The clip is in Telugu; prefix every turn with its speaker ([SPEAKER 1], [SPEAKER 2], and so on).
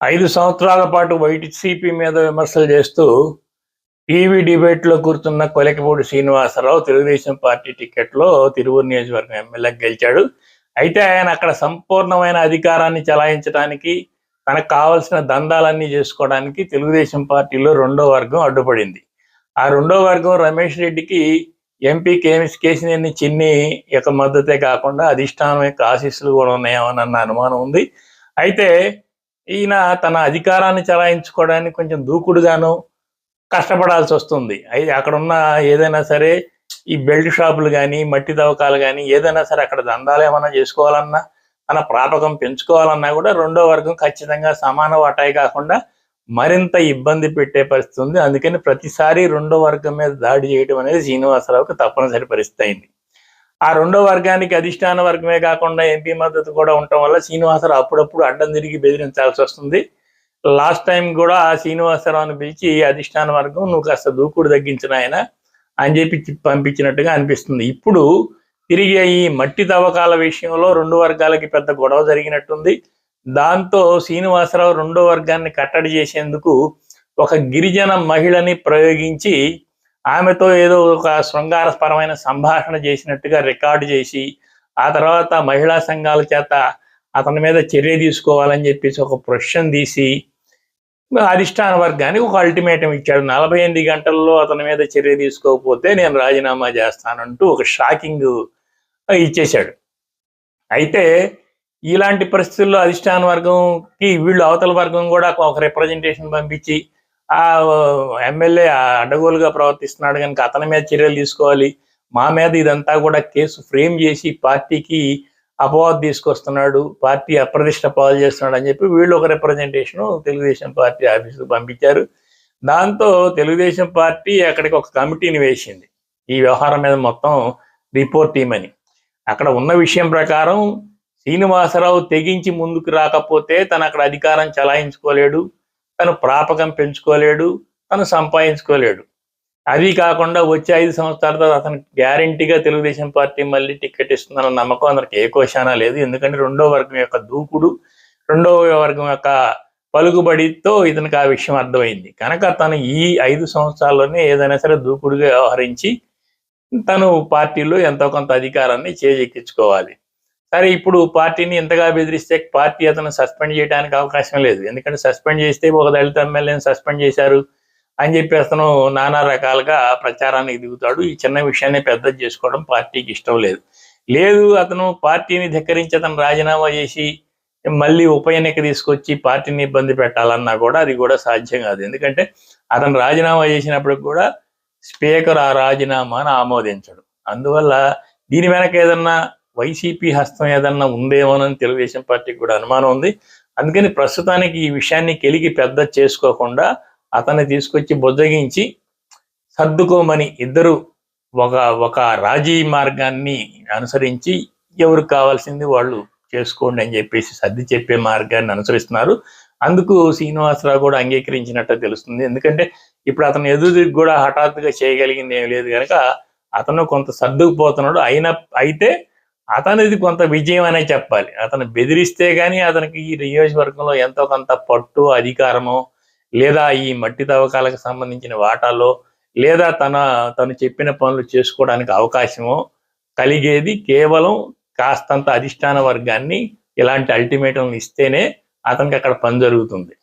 [SPEAKER 1] ఐదు సంవత్సరాల పాటు వైసీపీ మీద విమర్శలు చేస్తూ టీవీ డిబేట్లో కూర్చున్న కొలకపూడి శ్రీనివాసరావు తెలుగుదేశం పార్టీ టికెట్లో తిరువురు నియోజకవర్గం ఎమ్మెల్యే గెలిచాడు. అయితే ఆయన అక్కడ సంపూర్ణమైన అధికారాన్ని చలాయించడానికి తనకు కావలసిన దందాలన్నీ చేసుకోవడానికి తెలుగుదేశం పార్టీలో రెండో వర్గం అడ్డుపడింది. ఆ రెండో వర్గం రమేష్ రెడ్డికి ఎంపీ కేఎస్ కేసినేని చిన్ని యొక్క మద్దతే కాకుండా అధిష్టానం యొక్క ఆశీస్సులు కూడా ఉన్నాయేమో అన్న అనుమానం ఉంది. అయితే ఈయన తన అధికారాన్ని చలాయించుకోవడానికి కొంచెం దూకుడుగాను కష్టపడాల్సి వస్తుంది. అయితే అక్కడ ఉన్న ఏదైనా సరే ఈ బెల్ట్ షాపులు కానీ మట్టి తవ్వకాలు కానీ ఏదైనా సరే అక్కడ దందాలు ఏమైనా చేసుకోవాలన్నా తన ప్రాపకం పెంచుకోవాలన్నా కూడా రెండో వర్గం ఖచ్చితంగా సమాన వాటాయి కాకుండా మరింత ఇబ్బంది పెట్టే పరిస్థితి ఉంది. అందుకని ప్రతిసారి రెండో వర్గం మీద దాడి చేయడం అనేది శ్రీనివాసరావుకి తప్పనిసరి పరిస్థితి అయింది. ఆ రెండో వర్గానికి అధిష్టాన వర్గమే కాకుండా ఎంపీ మద్దతు కూడా ఉండటం వల్ల శ్రీనివాసరావు అప్పుడప్పుడు అడ్డం తిరిగి బెదిరించాల్సి వస్తుంది. లాస్ట్ టైం కూడా ఆ శ్రీనివాసరావుని పిలిచి అధిష్టాన వర్గం నువ్వు కాస్త దూకుడు తగ్గించిన ఆయన అని చెప్పి పంపించినట్టుగా అనిపిస్తుంది. ఇప్పుడు తిరిగి ఈ మట్టి తవ్వకాల విషయంలో రెండు వర్గాలకి పెద్ద గొడవ జరిగినట్టుంది. దాంతో శ్రీనివాసరావు రెండో వర్గాన్ని కట్టడి చేసేందుకు ఒక గిరిజన మహిళని ప్రయోగించి ఆమెతో ఏదో ఒక శృంగారపరమైన సంభాషణ చేసినట్టుగా రికార్డు చేసి ఆ తర్వాత మహిళా సంఘాల చేత అతని మీద చర్య తీసుకోవాలని చెప్పేసి ఒక ప్రొషన్ తీసి అధిష్టాన వర్గానికి ఒక అల్టిమేటం ఇచ్చాడు. నలభై ఎనిమిది గంటల్లో అతని మీద చర్య తీసుకోకపోతే నేను రాజీనామా చేస్తానంటూ ఒక షాకింగ్ ఇచ్చేశాడు. అయితే ఇలాంటి పరిస్థితుల్లో అధిష్టాన వర్గంకి వీళ్ళు అవతల వర్గం కూడా ఒక రిప్రజెంటేషన్ పంపించి ఆ ఎమ్మెల్యే అడ్డగోలుగా ప్రవర్తిస్తున్నాడు కనుక అతని మీద చర్యలు తీసుకోవాలి. మా మీద ఇదంతా కూడా కేసు ఫ్రేమ్ చేసి పార్టీకి అపవాదం తీసుకొస్తున్నాడు. పార్టీ అప్రతిష్ట పాలు చేస్తున్నాడు అని చెప్పి వీళ్ళు ఒక రిప్రజెంటేషన్ తెలుగుదేశం పార్టీ ఆఫీసుకు పంపించారు. దాంతో తెలుగుదేశం పార్టీ అక్కడికి ఒక కమిటీని వేసింది. ఈ వ్యవహారం మీద మొత్తం రిపోర్ట్ టీమని అక్కడ ఉన్న విషయం ప్రకారం శ్రీనివాసరావు తెగించి ముందుకు రాకపోతే తను అక్కడ అధికారం చలాయించుకోలేడు. తను ప్రాపకం పెంచుకోలేడు తను సంపాదించుకోలేడు. అది కాకుండా వచ్చే ఐదు సంవత్సరాల తర్వాత అతను గ్యారంటీగా తెలుగుదేశం పార్టీ మళ్ళీ టికెట్ ఇస్తుందన్న నమ్మకం అందరికి ఏ కోశానా లేదు. ఎందుకంటే రెండో వర్గం యొక్క దూకుడు రెండో వర్గం యొక్క పలుకుబడితో ఇతనికి ఆ విషయం అర్థమైంది. కనుక తను ఈ ఐదు సంవత్సరాల్లోనే ఏదైనా సరే దూకుడుగా వ్యవహరించి తను పార్టీలో ఎంతో కొంత అధికారాన్ని చేజెక్కించుకోవాలి. సరే ఇప్పుడు పార్టీని ఎంతగా బెదిరిస్తే పార్టీ అతను సస్పెండ్ చేయడానికి అవకాశం లేదు. ఎందుకంటే సస్పెండ్ చేస్తే ఒక దళిత ఎమ్మెల్యేని సస్పెండ్ చేశారు అని చెప్పి అతను నానా రకాలుగా ప్రచారానికి దిగుతాడు. ఈ చిన్న విషయాన్ని పెద్ద చేసుకోవడం పార్టీకి ఇష్టం లేదు. లేదు అతను పార్టీని ధిక్కరించి అతను రాజీనామా చేసి మళ్ళీ ఉప ఎన్నిక తీసుకొచ్చి పార్టీని ఇబ్బంది పెట్టాలన్నా కూడా అది కూడా సాధ్యం కాదు. ఎందుకంటే అతను రాజీనామా చేసినప్పటికి కూడా స్పీకర్ ఆ రాజీనామాను ఆమోదించడు. అందువల్ల దీని వెనక ఏదన్నా వైసీపీ హస్తం ఏదన్నా ఉందేమోనని తెలుగుదేశం పార్టీకి కూడా అనుమానం ఉంది. అందుకని ప్రస్తుతానికి ఈ విషయాన్ని కెలికి పెద్ద చేసుకోకుండా అతన్ని తీసుకొచ్చి బుజ్జగించి సర్దుకోమని ఇద్దరు ఒక ఒక రాజీ మార్గాన్ని అనుసరించి ఎవరు కావాల్సింది వాళ్ళు చేసుకోండి అని చెప్పేసి సర్ది చెప్పే మార్గాన్ని అనుసరిస్తున్నారు. అందుకు శ్రీనివాసరావు కూడా అంగీకరించినట్టు తెలుస్తుంది. ఎందుకంటే ఇప్పుడు అతను ఎదురు కూడా హఠాత్తుగా చేయగలిగింది ఏం లేదు కనుక అతను కొంత సర్దుకుపోతున్నాడు. అయిన అయితే అతనిది కొంత విజయం అనే చెప్పాలి. అతను బెదిరిస్తే కానీ అతనికి ఈ నియోజకవర్గంలో ఎంతో కొంత పట్టు అధికారము లేదా ఈ మట్టి తవ్వకాలకు సంబంధించిన వాటాలో లేదా తన తను చెప్పిన పనులు చేసుకోవడానికి అవకాశము కలిగేది కేవలం కాస్తంత అధిష్టాన వర్గాన్ని ఇలాంటి అల్టిమేటం ఇస్తేనే అతనికి అక్కడ పని జరుగుతుంది.